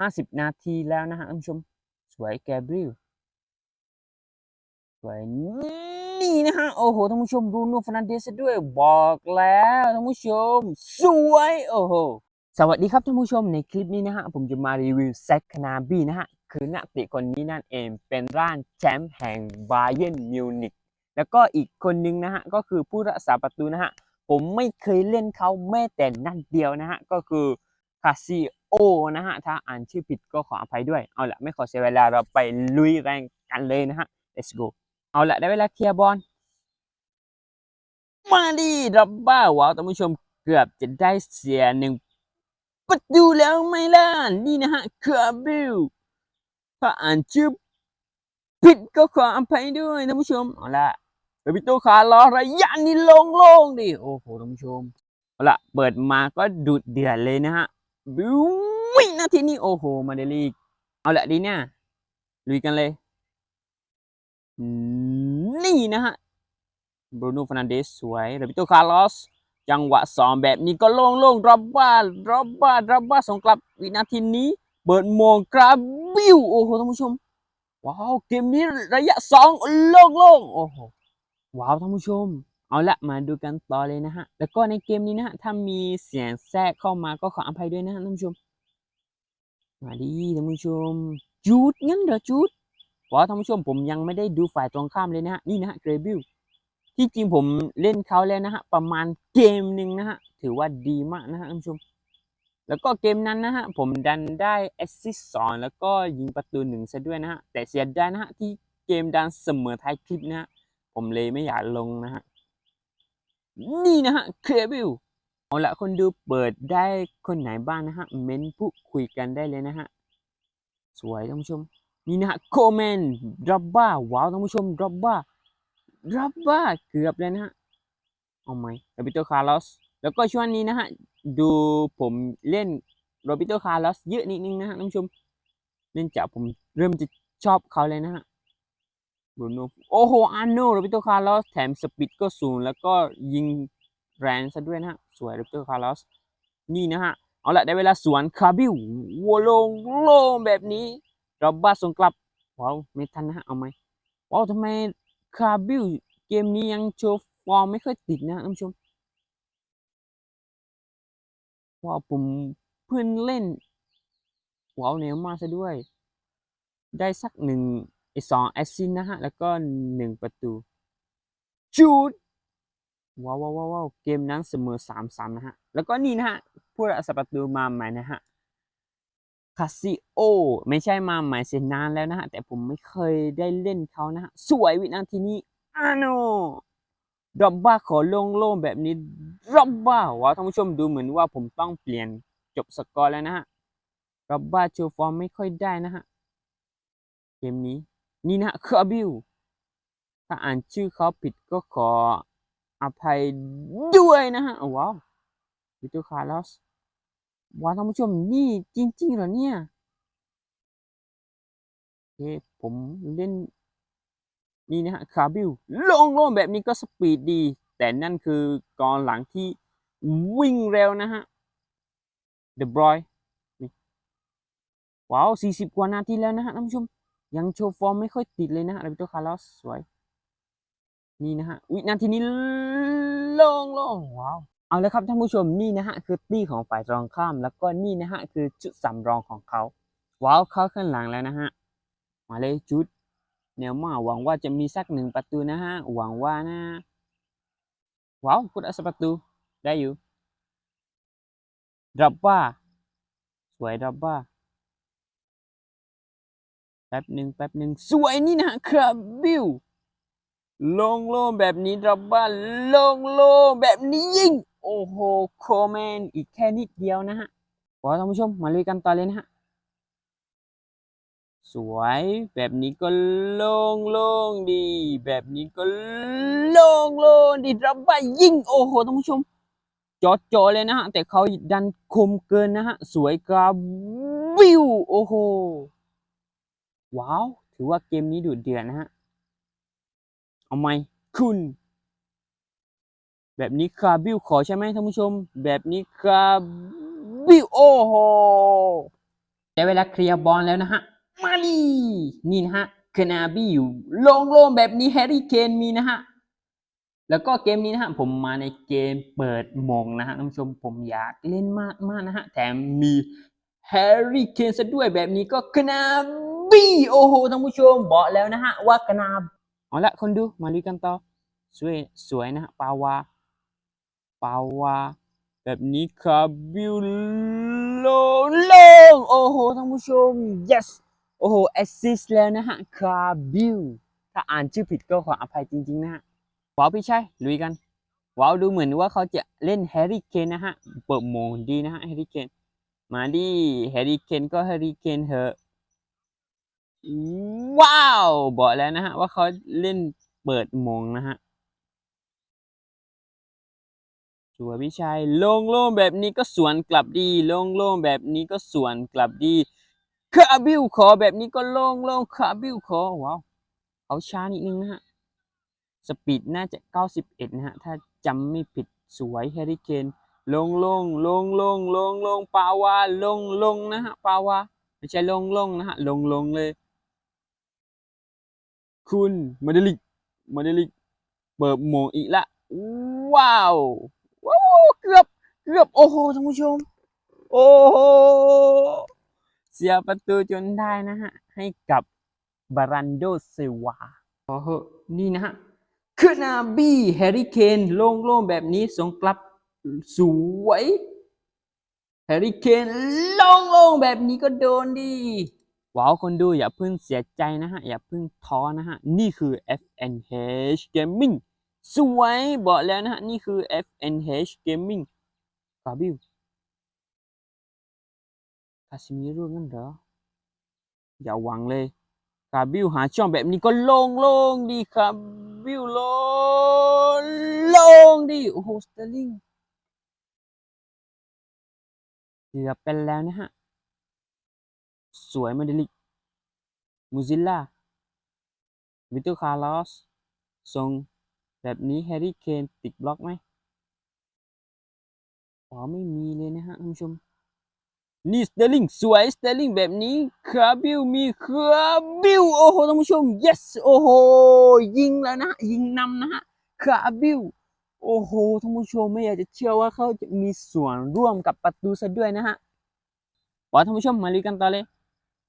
ห้าสิบนาทีแล้วนะฮะท่านผู้ชม สวยแกบริลสวยนี่นะฮะ โอ้โหท่านผู้ชมรูโน่ฟนันเดสด้วยบอกแล้วท่านผู้ชม สวยโอ้โหสวัสดีครับท่านผู้ชมในคลิปนี้นะฮะ ผมจะมารีวิวแซคคานาบีนะฮะ คือนักเตะคนนี้นั่นเองเป็นร่านแชมป์แห่งบาเยนมิวนิกแล้วก็อีกคนนึงนะฮะ ก็คือผู้รักษาประตูนะฮะ ผมไม่เคยเล่นเขาแม้แต่นัดเดียวนะฮะ ก็คือ คาซิโอนะฮะ ถ้าอ่านชื่อผิดก็ขออภัยด้วย เอาละไม่ขอเสียเวลาเราไปลุยแรงกันเลยนะฮะ let's go เอาละได้เวลาเคลียร์บอลมาดิรับบ้าว้าวท่านผู้ชมเกือบจะได้เสียหนึ่งประตูแล้วไม่ล่ะนี่นะฮะคาบิลถ้าอ่านชื่อผิดก็ขออภัยด้วยท่านผู้ชมเอาละเบบิโตคาร์ลอระยะนี้โล่งๆดิโอ้โหท่านผู้ชมเอาละเปิดมาก็ดุเดือดเลยนะฮะ บิววินาทีนี้โอ้โห มาเดลีกเอาละดีเนี่ยลุยกันเลย นี่นะฮะบรูโน่ฟ r นันเดสสวยเรบิโตคาร์ลอสจังหวะสองแบบนี้ก็โล่งโล่งรับบ้ารับบ้ารับบ้าส่งกลับวินาทีนี้ เปิดโมงกราบิวโอ้โหท่านผู้ชม ว้าว เกมนี้ระยะสองโล่งโล่งโอ้โหว้าวท่านผู้ชม เอาละมาดูกันต่อเลยนะฮะ แล้วก็ในเกมนี้นะฮะ ถ้ามีเสียงแทรกเข้ามาก็ขออภัยด้วยนะฮะท่านผู้ชม มาดีท่านผู้ชม จูดงั้นเหรอจูดว้าวท่านผู้ชมผมยังไม่ได้ดูฝ่ายตรงข้ามเลยนะฮะ นี่นะฮะเกรบิวที่จริงผมเล่นเขาแล้วนะฮะ ประมาณเกมหนึ่งนะฮะ ถือว่าดีมากนะฮะท่านผู้ชม แล้วก็เกมนั้นนะฮะ ผมดันได้แอสซิสสองแล้วก็ยิงประตูหนึ่งซะด้วยนะฮะ แต่เสียดายนะฮะที่เกมดันเสมอท้ายคลิปนะฮะ ผมเลยไม่อยากลงนะฮะ นี่นะฮะเคบิลเอาละคนดูเปิดได้คนไหนบ้างนะฮะเม้นพูดคุยกันได้เลยนะฮะสวยท่านผู้ชม นี่นะฮะโคเมนดรับบ้าว้าวท่านผู้ชมดรับบ้าดรับบ้าเกือบเลยนะฮะเอาไหมโรบิโตคาร์ลอสแล้วก็ช่วงนี้นะฮะดูผมเล่นโรบิโตคาร์ลอสเยอะนิดนึงนะฮะท่านผู้ชมเนื่องจากผมเริ่มจะชอบเขาเลยนะฮะ บรูโนโอ้โหอาร์โนโรบิโตคาร์ลอสแถมสปีดก็สูง แล้วก็ยิงแรงซะด้วยนะฮะ สวยโรบิโตคาร์ลอสนี่นะฮะ เอาละได้เวลาสวนคาบิววโลงโล่งแบบนี้รับบ้าส่งกลับ ว้าว ไม่ทันนะฮะ เอาไหมว้าวทำไมคาบิลเกมนี้ยังโชว์ฟอร์มไม่ค่อยติดนะท่านผู้ชมว้าวผมเพิ่งเล่นว้าวเนวมาซะด้วย ได้สักหนึ่ง ไอสองแอสซินนะฮะ แล้วก็หนึ่งประตูจูดว้าวว้าวว้าวว้าวเกมนั้นเสมอสามสามนะฮะ แล้วก็นี่นะฮะผู้รักษาประตูมาใหม่นะฮะคาซิโอไม่ใช่มาใหม่เสียนานแล้วนะฮะ แต่ผมไม่เคยได้เล่นเขานะฮะ สวยวินาทีนี้อาโนดอบบ้าขอโล่งๆแบบนี้ดอบบ้าว้าวท่านผู้ชมดูเหมือนว่าผมต้องเปลี่ยนจบสกอร์แล้วนะฮะดอบบ้าโชว์ฟอร์มไม่ค่อยได้นะฮะ เกมนี้ นี่นะฮะคาบิลถ้าอ่านชื่อเขาผิดก็ขออภัยด้วยนะฮะว้าววิตูคาร์ลอสว้าวท่านผู้ชมนี่จริงๆเหรอเนี่ยเคผมเล่นนี่นะฮะคาบิลโล่งๆแบบนี้ก็สปีดดี แต่นั่นคือกองหลังที่วิ่งเร็วนะฮะเดบรอยว้าว 40 กว่านาทีแล้วนะฮะท่านผู้ชม ยังโชว์ฟอร์มไม่ค่อยติดเลยนะฮะอาริโตคาร์ลอสสวย นี่นะฮะวินาทีนี้โล่งว้าวเอาเลยครับท่านผู้ชมนี่นะฮะคือตี้ของฝ่ายตรงข้าม แล้วก็นี่นะฮะคือจุดสำรองของเขาว้าวเข้าข้างหลังแล้วนะฮะมาเลยจุดแนวมาหวังว่าจะมีสักหนึ่งประตูนะฮะหวังว่านะว้าวพุทธประตูได้อยู่ดรับบ้าสวยดรับบ้า แป๊บหนึ่งแป๊บหนึ่งสวยนี่นะคราบิวโล่งโล่งๆแบบนี้ดับบ้าโล่งโล่งๆแบบนี้ยิงโอ้โหโคแมนอีกแค่นิดเดียวนะฮะขอท่านผู้ชมมาลุยกันต่อเลยนะฮะสวยแบบนี้ก็โล่งโล่งๆดี แบบนี้ก็โล่งโล่งๆดีรับไปยิงโอ้โหท่านผู้ชมจอจอเลยนะฮะแต่เขาดันคมเกินนะฮะสวยกราวิวโอ้โห ว้าว ถือว่าเกมนี้ดุเดือดนะฮะ เอาไหมคุณ แบบนี้คาบิวขอใช่ไหมท่านผู้ชม แบบนี้คาบิวโอ้โหได้เวลาเคลียร์บอลแล้วนะฮะ มาดินี่นะฮะคนาบี้อยู่โล่งๆแบบนี้แฮร์รี่เคนมีนะฮะ แล้วก็เกมนี้นะฮะ ผมมาในเกมเปิดมงนะฮะท่านผู้ชมผมอยากเล่นมากมากๆนะฮะ แถมมี แฮร์รี่เคนซะด้วยแบบนี้ก็คานาบี้โอ้โหท่านผู้ชมบอกแล้วนะฮะ ว่าคานาบเอาละคนดูมาลุยกันต่อสวยสวยนะฮะปาวาปาวาแบบนี้คาบิลโลโลงโอ้โหท่านผู้ชม yes โอ้โหแอสซิสแล้วนะฮะคาบิลถ้าอ่านชื่อผิดก็ขออภัยจริงๆนะฮะว้าวพี่ชัยลุยกันว้าวดูเหมือนว่าเขาจะเล่นแฮร์รี่เคนนะฮะเปิดโมงดีนะฮะแฮร์รี่เคน มาดิแฮร์รี่เคนก็แฮร์รี่เคนเถอะ ว้าว บอกแล้วนะฮะ ว่าเขาเล่นเปิดมงนะฮะสวพี่ชายโล่งๆแบบนี้ก็สวนกลับดีโล่งๆแบบนี้ก็สวนกลับดีคาบิวขอแบบนี้ก็โล่งๆคาบิวขอว้าวเขาช้านิดนึงนะฮะสปีดน่าจะ 91 นะฮะ ถ้าจำไม่ผิดสวยแฮร์รี่เคน ลงลงลงลงลงลงปาวาลงลงนะฮะปาวาไม่ใช่ลงลงนะฮะลงลงเลย คุณมาเดลิกมาเดลิกเปิดโมงอีกละว้าวว้าวเกือบเกือบโอ้โหท่านผู้ชม โอ้โหเสียประตูจนได้นะฮะ ให้กับบารันโดเซวาโอ้โหนี่นะฮะคือนาบี้แฮร์รี่เคนโล่งๆแบบนี้ส่งกลับ สวยแฮร์รี่เคนโล่งๆแบบนี้ก็โดนดีว้าวคนดูอย่าเพิ่งเสียใจนะฮะ อย่าเพิ่งท้อนะฮะ นี่คือ FNH Gaming สวยบอกแล้วนะฮะ นี่คือ FNH Gaming กาบิวคาซิมิโร่นั่นเหรอ อย่าหวังเลยกาบิวหาช่องแบบนี้ก็โล่งโล่งๆดีครับบิวโล่งโล่งดีโอ้โหสเตอร์ลิง เกือบเป็นแล้วนะฮะ สวยมาเดลิกมูซิลล่าวิตเตอร์คาร์ลอสทรงแบบนี้แฮร์รี่เคนติดบล็อกไหมอ๋อไม่มีเลยนะฮะท่านผู้ชม นี่สเตอร์ลิงสวยสเตอร์ลิงแบบนี้คาบิลมีคาบิลโอ้โหท่านผู้ชม yes โอ้โหยิงแล้วนะ ยิงนำนะฮะคาบิล โอ้โหท่านผู้ชมไม่อยากจะเชื่อว่าเขาจะมีส่วนร่วมกับประตูซะด้วยนะฮะบอกท่านผู้ชมมาลุยกันต่อเลย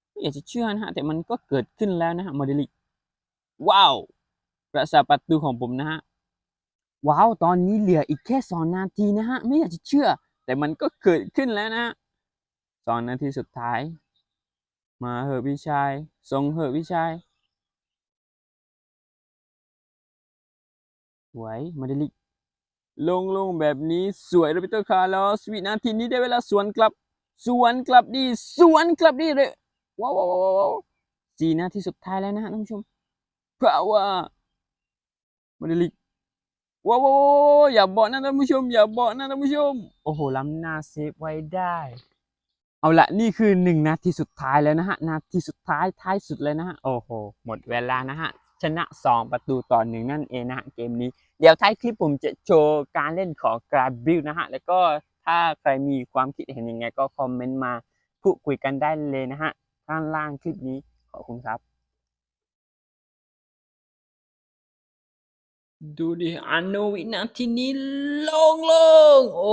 ไม่อยากจะเชื่อนะฮะแต่มันก็เกิดขึ้นแล้วนะฮะมเดลิกว้าวปรักษาประตูของผมนะฮะว้าวตอนนี้เหลืออีกแค่สองนาทีนะฮะไม่อยากจะเชื่อ แต่มันก็เกิดขึ้นแล้วนะสองนาทีสุดท้าย มาเหอะพี่ชายส่งเหอะพี่ชายสวยมาเดลิก ลงลงแบบนี้สวยโรเบโตคาร์ลอสวินาทีนี้ได้เวลาสวนกลับ สวนกลับดีสวนกลับดีเลยว้าวว้าวว้าวว้าวสี่นาทีสุดท้ายแล้วนะฮะท่านผู้ชมเพราะว่ามาเดลิกว้าวว้าวว้าวอย่าบอกนะท่านผู้ชม อย่าบอกนะท่านผู้ชม โอ้โหล้ำหน้าเซฟไว้ได้ เอาละนี่คือหนึ่งนาทีสุดท้ายแล้วนะฮะ นาทีสุดท้ายท้ายสุดเลยนะฮะ โอ้โห หมดเวลานะฮะ ชนะ 2 ประตูต่อหนึ่งนั่นเองนะฮะเกมนี้ เดี๋ยวท้ายคลิปผมจะโชว์การเล่นของกราบิลนะฮะแล้วก็ถ้าใครมีความคิดเห็นยังไงก็คอมเมนต์มาพูดคุยกันได้เลยนะฮะข้างล่างคลิปนี้ขอบคุณครับ ดูดิอันโนวินาทีนี้ลงลงโอ้